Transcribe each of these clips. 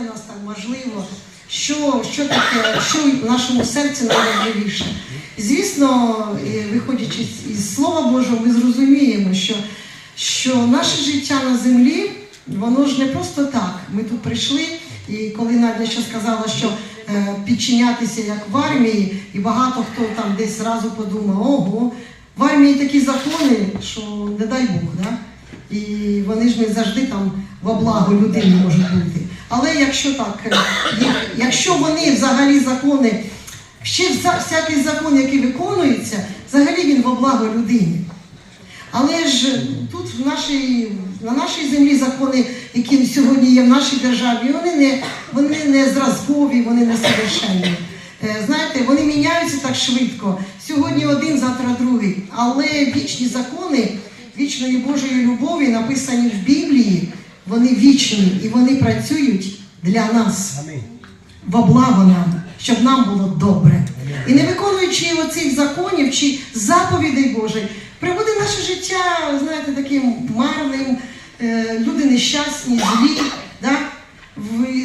нас так важливо, що, що таке, що в нашому серці найважливіше. Звісно, виходячи із Слова Божого, ми зрозуміємо, що, що наше життя на землі, воно ж не просто так. Ми тут прийшли, і коли Надя ще сказала, що е, підчинятися як в армії, і багато хто там десь зразу подумав, ого, в армії такі закони, що не дай Бог, да? і вони ж не завжди там во благо людини можуть бути. Але якщо так, е, якщо вони взагалі закони, ще вся- всякий закон, який виконується, взагалі він во благо людині. Але ж тут в нашій, на нашій землі закони, які сьогодні є в нашій державі, вони не, вони не зразкові, вони не совершенні. Е, Знаєте, вони міняються так швидко. Сьогодні один, завтра другий. Але вічні закони вічної Божої любові, написані в Біблії, вони вічні і вони працюють для нас во благо нам, щоб нам було добре. І не виконуючи оцих законів чи заповідей Божих, приводить наше життя, знаєте, таким марним, е, люди нещасні, злі, да?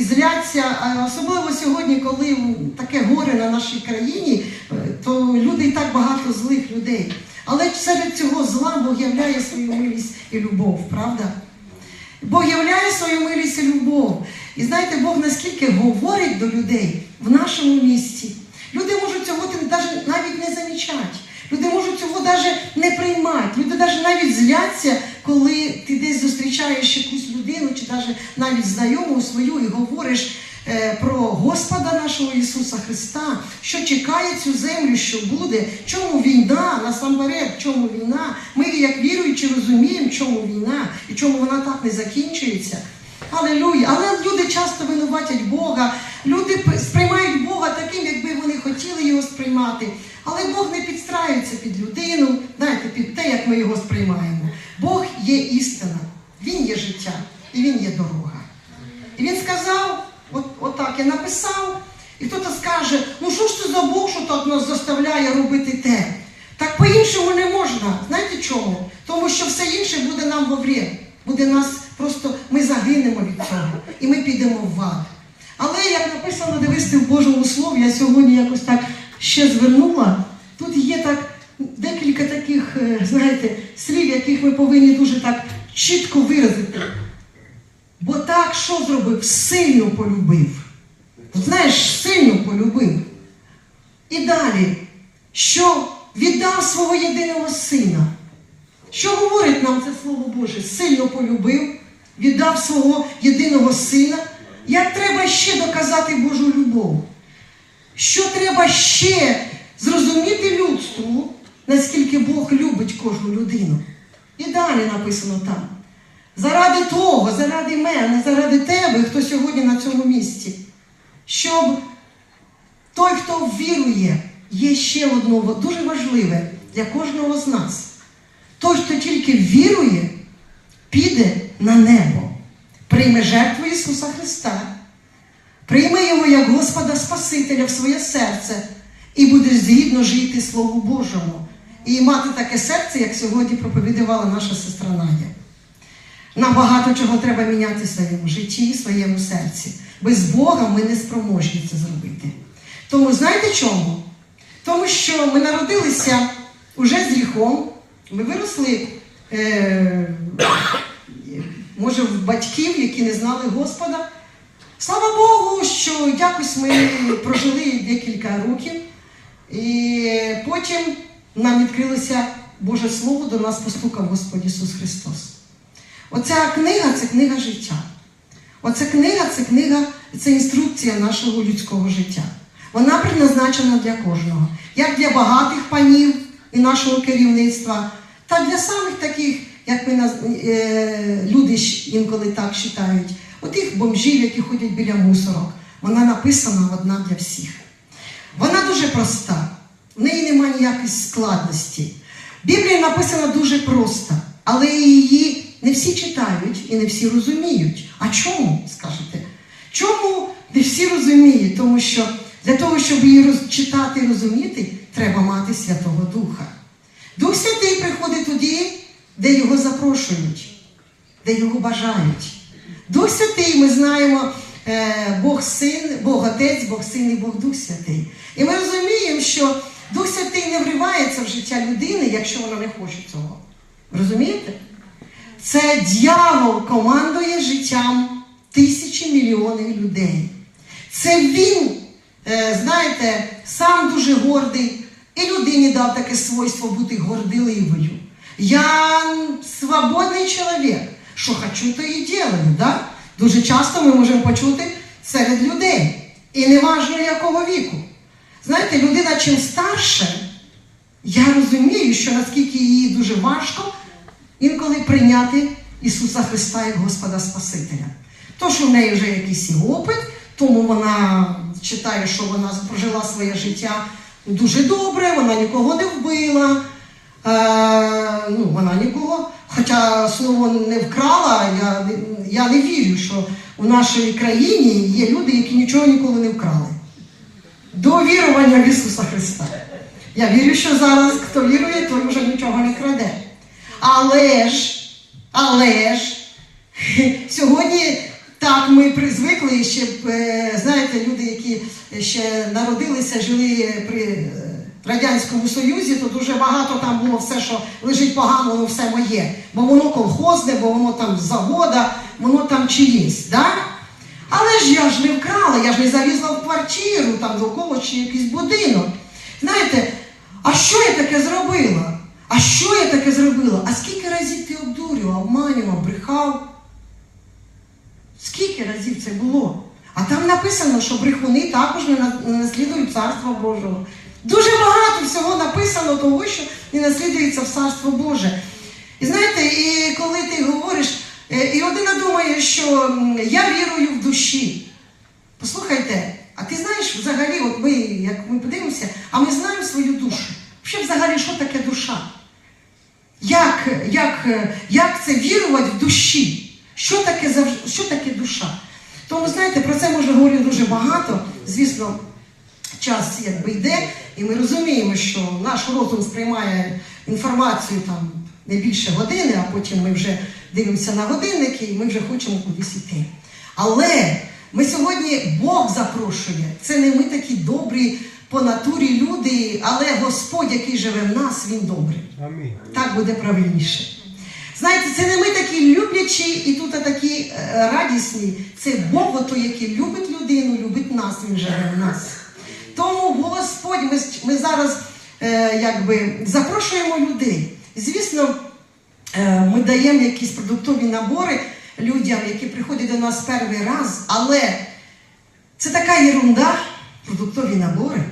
зляться. Особливо сьогодні, коли таке горе на нашій країні, е, то люди і так багато злих людей. Але серед цього зла Бог являє свою милість і любов, правда? Бог являє свою милість і любов. І знаєте, Бог наскільки говорить до людей в нашому місті. Люди можуть цього навіть не замічати. Люди можуть цього навіть не приймати. Люди навіть зляться, коли ти десь зустрічаєш якусь людину, чи навіть знайому свою і говориш про Господа нашого Ісуса Христа, що чекає цю землю, що буде, чому війна, насамперед, чому війна. Ми, як віруючі, розуміємо, чому війна і чому вона так не закінчується. Алелуя! Але люди часто винуватять Бога. Люди сприймають Бога таким, якби вони хотіли його сприймати. Але Бог не підстраюється під людину, знаєте, під те, як ми його сприймаємо. Бог є істина, Він є життя і Він є дорога. І він сказав, отак я написав, і хтось скаже, ну що ж це за Бог, що так нас заставляє робити те? Так по-іншому не можна. Знаєте чому? Тому що все інше буде нам во вред. Буде нас просто, ми загинемо від цього. І ми підемо в ад. Але як написано дивись в Божому Слові, я сьогодні якось так ще звернула. Тут є так декілька таких, е, знаєте, слів, яких ми повинні дуже так чітко виразити. Бо так що зробив? Сильно полюбив. Знаєш, сильно полюбив. І далі, що віддав свого єдиного сина. Що говорить нам це Слово Боже? Сильно полюбив, віддав свого єдиного сина. Як треба ще доказати Божу любов? Що треба ще зрозуміти людству, наскільки Бог любить кожну людину? І далі написано там. Заради того, заради мене, заради тебе, хто сьогодні на цьому місці, щоб той, хто вірує, є ще одне дуже важливе для кожного з нас. Той, хто тільки вірує, піде на небо, прийме жертву Ісуса Христа, прийме Його як Господа Спасителя в своє серце і буде згідно жити Слову Божому. І мати таке серце, як сьогодні проповідувала наша сестра Надя. Нам багато чого треба міняти в своєму житті, в своєму серці. Без Бога ми не спроможні це зробити. Тому знаєте чому? Тому що ми народилися уже з гріхом, ми виросли, е, може, в батьків, які не знали Господа. Слава Богу, що якось ми прожили декілька років, і потім нам відкрилося Боже Слово, до нас постукав Господь Ісус Христос. Оця книга це книга життя. Оця книга це книга, це інструкція нашого людського життя. Вона предназначена для кожного, як для багатих панів і нашого керівництва, так для самих таких, як ми е, люди інколи так вважають, отих бомжів, які ходять біля мусорок. Вона написана одна для всіх. Вона дуже проста, в неї немає ніякої складності. Біблія написана дуже просто, але її не всі читають і не всі розуміють. А чому, скажете? Чому не всі розуміють? Тому що для того, щоб її читати і розуміти, треба мати Святого Духа. Дух Святий приходить тоді, де його запрошують, де його бажають. Дух Святий, ми знаємо, е, Бог Син, Бог Отець, Бог Син і Бог Дух Святий. І ми розуміємо, що Дух Святий не вривається в життя людини, якщо вона не хоче цього. Розумієте? Це дьявол командує життям тисячі мільйонів людей. Це він, е, знаєте, сам дуже гордий, і людині дав таке свойство бути гордиливою. Я свободний чоловік. Що хочу, то і ділаю. Да? Дуже часто ми можемо почути серед людей. І не важливо якого віку. Знаєте, людина чим старше, я розумію, що наскільки їй дуже важко інколи прийняти Ісуса Христа як Господа Спасителя. То, що в неї вже якийсь і опит, тому вона вважає, що вона прожила своє життя дуже добре, вона нікого не вбила, е, ну, вона нікого, хоча слово не вкрала, я, я не вірю, що у нашій країні є люди, які нічого ніколи не вкрали. До вірування в Ісуса Христа. Я вірю, що зараз хто вірує, той вже нічого не краде. Але ж, але ж, сьогодні так ми призвикли, ще знаєте, люди, які ще народилися, жили при е, Радянському Союзі, то дуже багато там було все, що лежить погано, воно все моє. Бо воно колхозне, бо воно там з завода, воно там чиєсь. Да? Але ж я ж не вкрала, я ж не залізла в квартиру, там до когось чи якийсь будинок. Знаєте, а що я таке зробила? А що я таке зробила? А скільки разів ти обдурював, обманював, брехав? Скільки разів це було? А там написано, що брехуни також не наслідують Царства Божого. Дуже багато всього написано того, що не наслідується в Царство Боже. І знаєте, і коли ти говориш, е, і людина думає, що я вірую в душі. Послухайте, а ти знаєш взагалі, от ми, як ми подивимося, а ми знаємо свою душу. Взагалі, що таке душа? Як, як, як це вірувати в душі? Що таке, що таке душа? Тому, знаєте, про це можна говорити дуже багато. Звісно, час якби йде, і ми розуміємо, що наш розум сприймає інформацію там не більше години, а потім ми вже дивимося на годинники і ми вже хочемо кудись іти. Але ми сьогодні Бог запрошує. Це не ми такі добрі по натурі люди, але Господь, який живе в нас, Він добрий. Амінь. Так буде правильніше. Знаєте, це не ми такі люблячі і тут такі е, радісні. Це Бог, той, який любить людину, любить нас, він живе в нас. Тому Господь, ми, ми зараз е, якби запрошуємо людей. Звісно, е, ми даємо якісь продуктові набори людям, які приходять до нас перший раз, але це така ерунда, продуктові набори.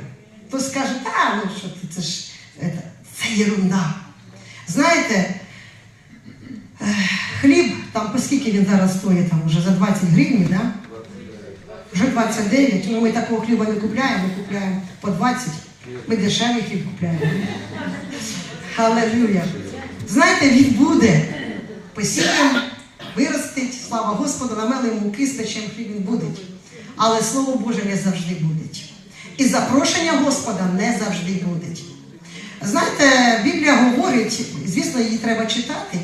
Хтось скаже, та ну що ти, це ж е, це ерунда. Знаєте, хліб, там по він зараз стоїть, там вже за 20 гривень, да? Вже 29. Ну ми такого хліба не купляємо, ми купляємо по 20. Ми дешевий хліб купляємо. Халилюя. Знаєте, він буде. Посіємо, виростить, слава Господу, намели муки, спечем хліб він буде. Але Слово Боже не завжди буде. І запрошення Господа не завжди буде. Знаєте, Біблія говорить, звісно, її треба читати,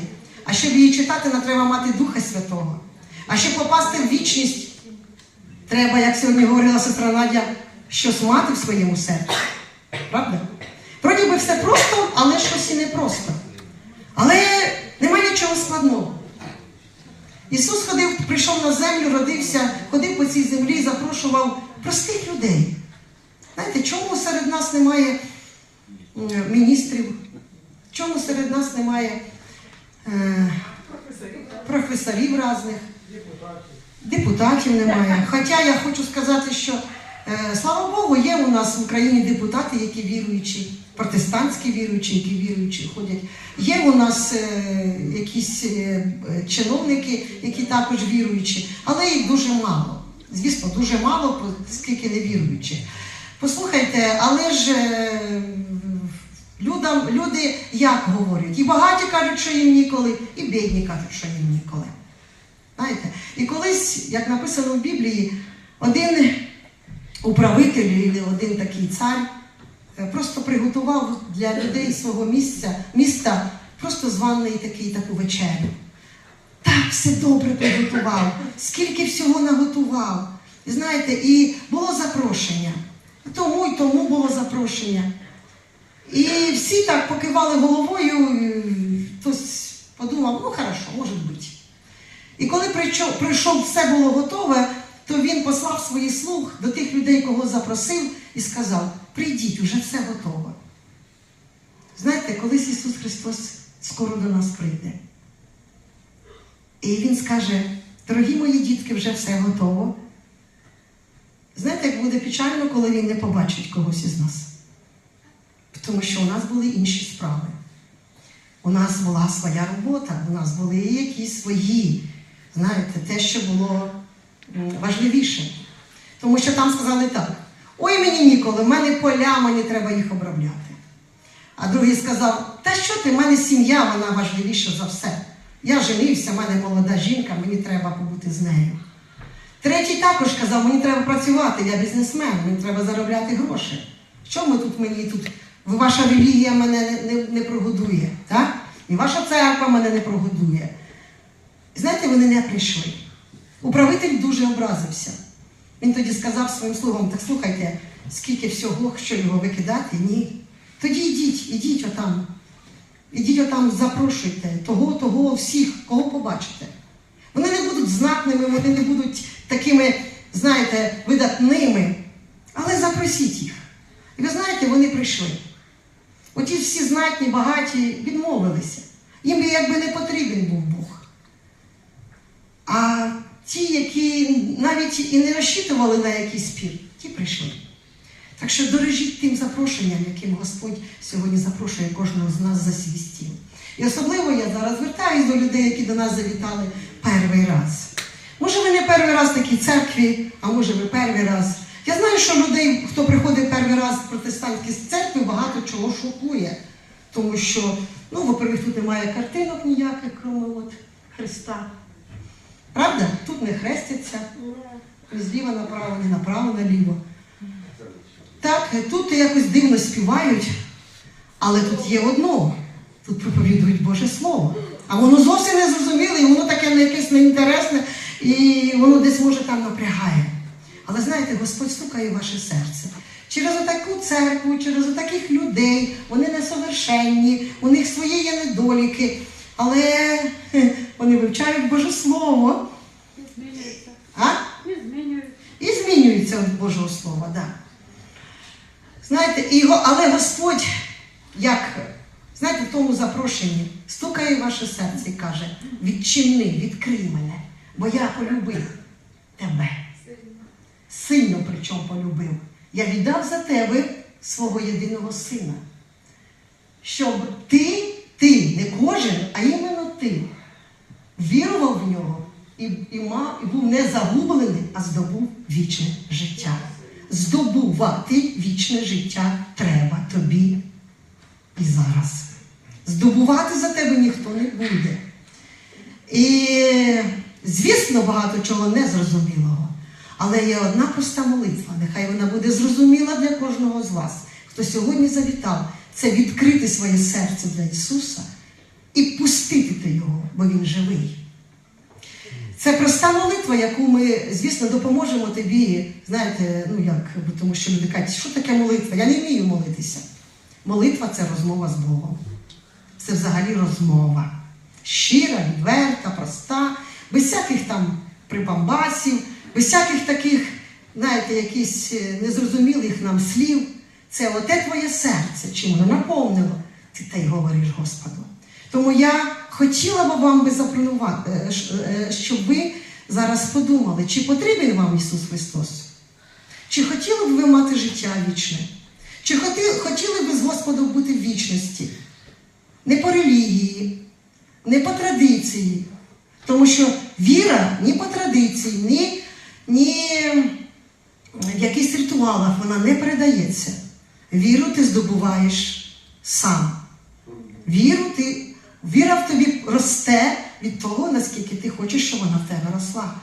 а щоб її читати, нам треба мати Духа Святого. А щоб попасти в вічність, треба, як сьогодні говорила сестра Надя, щось мати в своєму серці. Правда? Вроді би все просто, але щось і не просто. Але немає нічого складного. Ісус ходив, прийшов на землю, родився, ходив по цій землі, запрошував простих людей. Знаєте, чому серед нас немає міністрів? Чому серед нас немає е, професорів різних? Депутатів немає. Хоча я хочу сказати, що е, слава Богу, є у нас в Україні депутати, які віруючі, протестантські віруючі, які віруючі ходять. Є у нас е, якісь е, е, чиновники, які також віруючі, але їх дуже мало. Звісно, дуже мало, скільки не віруючі. Послухайте, але ж е, людям, люди як говорять? І багаті кажуть, що їм ніколи, і бідні кажуть, що їм ніколи. Знаєте, і колись, як написано в Біблії, один управитель, один такий цар е, просто приготував для людей свого місця, міста просто званий такий таку вечерю. так все добре приготував, скільки всього наготував. Знаєте, і було запрошення. Тому і тому було запрошення. І всі так покивали головою, хтось подумав, ну хорошо, може бути. І коли прийшов, все було готове, то він послав своїх слуг до тих людей, кого запросив, і сказав: прийдіть, уже все готово. Знаєте, колись Ісус Христос скоро до нас прийде. І Він скаже: дорогі мої дітки, вже все готово. Знаєте, як буде печально, коли він не побачить когось із нас. Тому що у нас були інші справи. У нас була своя робота, у нас були якісь свої, знаєте, те, що було важливіше. Тому що там сказали так: ой, мені ніколи, в мене поля, мені треба їх обробляти. А другий сказав: Та що ти, в мене сім'я, вона важливіша за все. Я женився, в мене молода жінка, мені треба побути з нею. Третій також казав, мені треба працювати, я бізнесмен, мені треба заробляти гроші. Що ми тут мені тут? Ваша релігія мене не, не, не прогодує, так? І ваша церква мене не прогодує. І знаєте, вони не прийшли. Управитель дуже образився. Він тоді сказав своїм слугам, так слухайте, скільки всього, що його викидати? Ні. Тоді йдіть, ідіть отам. Ідіть отам, запрошуйте того, того, всіх, кого побачите. Вони не будуть знатними, вони не будуть такими, знаєте, видатними. Але запросіть їх. І ви знаєте, вони прийшли. Оті всі знатні, багаті відмовилися. Їм би якби не потрібен був Бог. А ті, які навіть і не розчитували на якийсь спір, ті прийшли. Так що дорожіть тим запрошенням, яким Господь сьогодні запрошує кожного з нас за свій стіл. І особливо я зараз звертаюсь до людей, які до нас завітали перший раз. Може, ви не перший раз в такій церкві, а може ви перший раз. Я знаю, що людей, хто приходить перший раз в протестантські церкви, багато чого шокує. Тому що, ну, во-первых, тут немає картинок ніяких, крім от Христа. Правда? Тут не хрестяться. Зліва направо, ні направо наліво. Так, тут якось дивно співають, але тут є одно. Тут проповідують Боже Слово. А воно зовсім не зрозуміле, і воно таке не якесь неінтересне, і воно десь може там напрягає. Але знаєте, Господь стукає ваше серце. Через отаку церкву, через отаких людей, вони несовершенні, у них свої є недоліки, але вони вивчають Боже Слово. Змінюється. А? І змінюється. І змінюється від Божого Слова, да. Знаєте, і, го- але Господь, як, знаєте, в тому запрошенні, стукає ваше серце і каже: відчини, відкрий мене, бо я полюбив тебе. Сильно причому полюбив. Я віддав за тебе свого єдиного сина. Щоб ти, ти, не кожен, а іменно ти, вірував в нього і, і, мав, і був не загублений, а здобув вічне життя. Здобувати вічне життя треба тобі і зараз. Здобувати за тебе ніхто не буде. І, звісно, багато чого незрозумілого. Але є одна проста молитва. Нехай вона буде зрозуміла для кожного з вас, хто сьогодні завітав. Це відкрити своє серце для Ісуса і пустити його, бо Він живий. Це проста молитва, яку ми, звісно, допоможемо тобі. Знаєте, ну як, тому що люди кажуть, що таке молитва? Я не вмію молитися. Молитва це розмова з Богом. Це взагалі розмова. Щира, відверта, проста, без всяких там припамбасів, без всяких таких, знаєте, якісь е, незрозумілих нам слів. Це оте твоє серце, чим воно наповнило, ти те й говориш Господу. Тому я хотіла б вам би запропонувати, е, е, щоб ви зараз подумали, чи потрібен вам Ісус Христос? Чи хотіли б ви мати життя вічне? Чи хотіли б з Господом бути в вічності? Не по релігії, не по традиції. Тому що віра ні по традиції, ні, ні в якихось ритуалах вона не передається. Віру ти здобуваєш сам. Віру ти, віра в тобі росте від того, наскільки ти хочеш, щоб вона в тебе росла.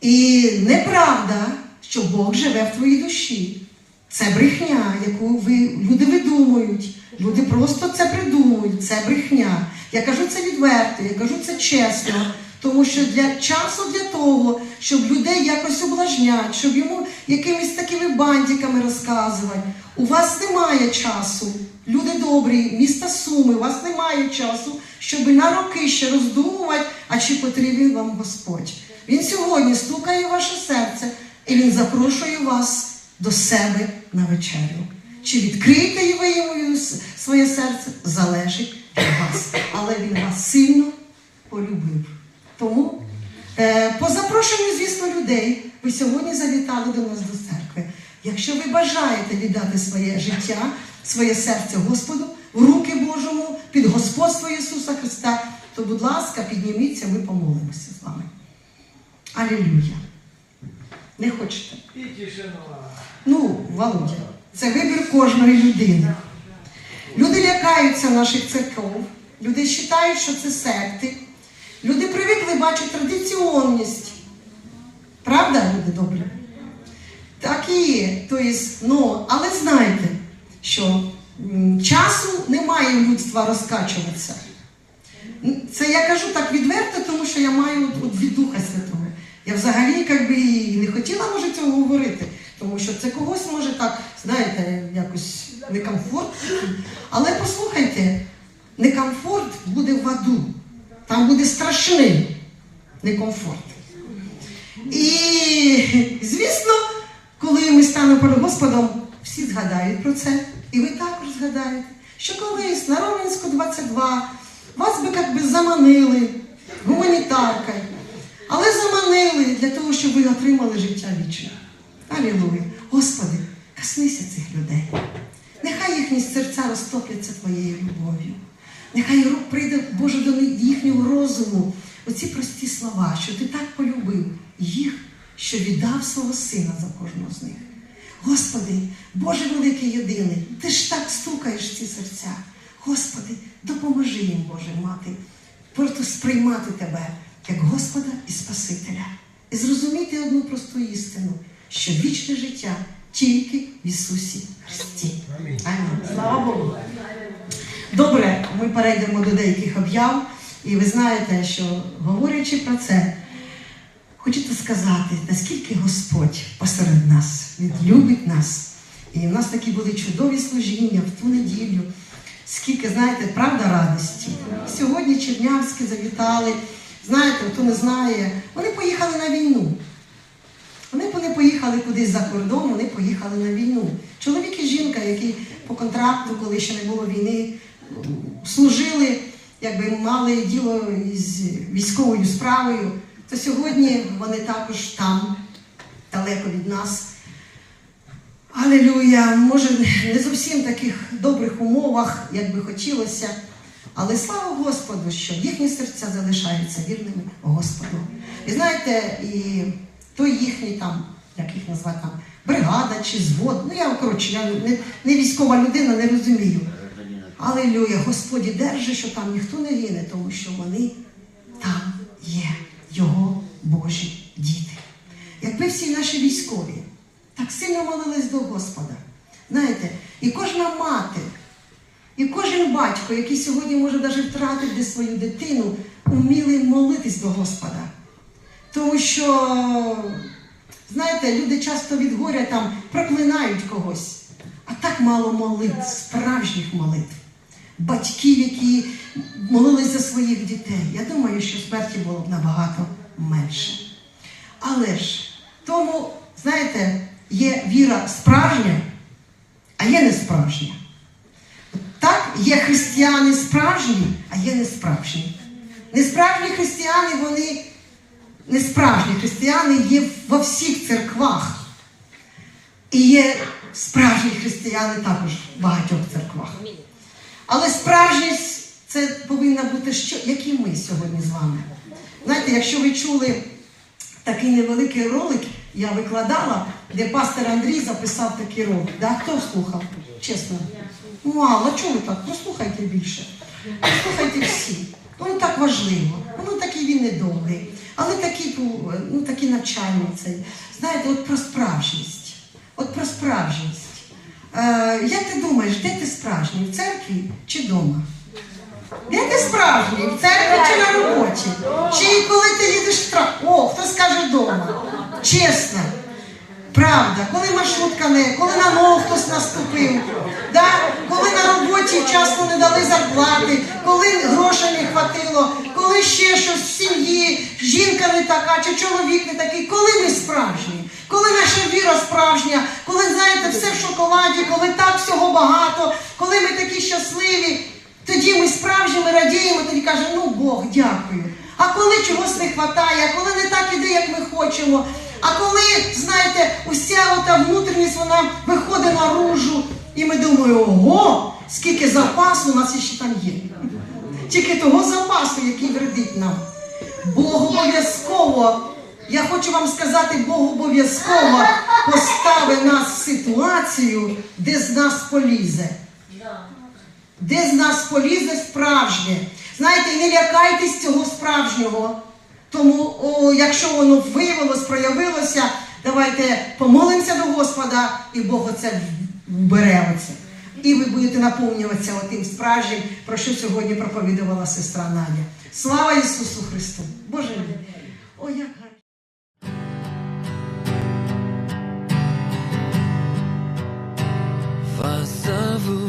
І неправда, що Бог живе в твоїй душі. Це брехня, яку ви люди видумують. Люди просто це придумують. Це брехня. Я кажу це відверто, я кажу це чесно. Тому що для часу для того, щоб людей якось облажняти, щоб йому якимись такими бандиками розказувати. У вас немає часу. Люди добрі, міста Суми, у вас немає часу, щоб на роки ще роздумувати, а чи потрібен вам Господь. Він сьогодні стукає в ваше серце і він запрошує вас до себе на вечерю. Чи відкриєте ви йому своє серце, залежить від вас. Але він вас сильно полюбив. Тому е, по запрошенню, звісно, людей ви сьогодні завітали до нас до церкви. Якщо ви бажаєте віддати своє життя, своє серце Господу в руки Божому під господство Ісуса Христа, то, будь ласка, підніміться, ми помолимося з вами. Алілюя. Не хочете? І тишина. Ну, Володя, це вибір кожної людини. Люди лякаються наших церков, люди вважають, що це секти. Люди привикли бачити традиціонність. Правда, люди добрі? Так і є. Тобто, ну, але знайте, що часу немає людства розкачуватися. Це я кажу так відверто, тому що я маю от, від Духа Святого. Я взагалі як би, і не хотіла може цього говорити, тому що це когось може так, знаєте, якось некомфортно. Але послухайте, некомфорт буде в аду. Там буде страшний некомфорт. І, звісно, коли ми станемо перед Господом, всі згадають про це. І ви також згадаєте, що колись на Романську 22 вас би як заманили гуманітаркою, але заманили для того, щоб ви отримали життя вічне. Алілуя. Господи, коснися цих людей. Нехай їхні серця розтопляться твоєю любов'ю. Нехай прийде Боже до них- їхнього розуму. Оці прості слова, що ти так полюбив їх, що віддав свого сина за кожного з них. Господи, Боже великий єдиний, ти ж так стукаєш в ці серця. Господи, допоможи їм, Боже, мати, просто сприймати тебе як Господа і Спасителя. І зрозуміти одну просту істину, що вічне життя тільки в Ісусі Христі. Амінь. Амінь. Слава Богу. Ми перейдемо до деяких об'яв, і ви знаєте, що говорячи про це, хочете сказати, наскільки Господь посеред нас, Він любить нас. І в нас такі були чудові служіння в ту неділю. Скільки, знаєте, правда радості. Сьогодні Чернявські завітали. Знаєте, хто не знає, вони поїхали на війну. Вони не поїхали кудись за кордон, вони поїхали на війну. Чоловік і жінка, які по контракту, коли ще не було війни, служили, якби мали діло із військовою справою, то сьогодні вони також там, далеко від нас. Алілюя, може, не зовсім таких добрих умовах, як би хотілося. Але слава Господу, що їхні серця залишаються вірними Господу. І знаєте, і той їхній там, як їх назвати там, бригада чи звод. Ну я коротше, я не, не військова людина, не розумію. Алілюя, Господі, держи, що там ніхто не гине, тому що вони там є, його Божі діти. Якби всі наші військові так сильно молились до Господа. Знаєте, і кожна мати, і кожен батько, який сьогодні може навіть втратити свою дитину, уміли молитись до Господа. Тому що, знаєте, люди часто від горя там проклинають когось, а так мало молитв, справжніх молитв. Батьків, які молились за своїх дітей. Я думаю, що смерті було б набагато менше. Але ж тому, знаєте, є віра справжня, а є несправжня. Так, є християни справжні, а є несправжні. Несправжні християни, вони несправжні християни є во всіх церквах. І є справжні християни також в багатьох церквах. Але справжність це повинна бути як і ми сьогодні з вами. Знаєте, якщо ви чули такий невеликий ролик, я викладала, де пастор Андрій записав такий ролик. Да? Хто слухав? Чесно. Мало, чого ви так? Послухайте більше. Послухайте всі. Воно так важливо. Воно такий він недовгий. Але такий, ну, такий навчальний цей. Знаєте, от про справжність. От про справжність. Е, як ти думаєш, де ти справжній? В церкві чи вдома? Де ти справжній? В церкві чи на роботі? Чи коли ти їдеш в трак? О, хто скаже вдома? Чесно. Правда, коли маршрутка не, коли на ногу хтось наступив, да? коли на роботі вчасно не дали зарплати, коли грошей не хватило, коли ще щось в сім'ї, жінка не така, чи чоловік не такий, коли ми справжні, коли наша віра справжня, коли знаєте, все в шоколаді, коли так всього багато, коли ми такі щасливі, тоді ми справжні, ми радіємо, тоді кажемо, ну Бог, дякую. А коли чогось не вистачає, а коли не так іде, як ми хочемо, а коли, знаєте, уся ота внутрішність вона виходить наружу, і ми думаємо, ого, скільки запасу у нас ще там є. Тільки того запасу, який вредить нам. Бог обов'язково, я хочу вам сказати, Бог обов'язково поставить нас в ситуацію, де з нас полізе. Де з нас полізе справжнє. Знаєте, не лякайтесь цього справжнього. Тому, о, якщо воно виявилось, проявилося, давайте помолимося до Господа, і Бог оце вбере оце. І ви будете наповнюватися отим справжнім, про що сьогодні проповідувала сестра Надя. Слава Ісусу Христу! Боже! О, як of